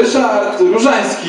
Ryszard Różański.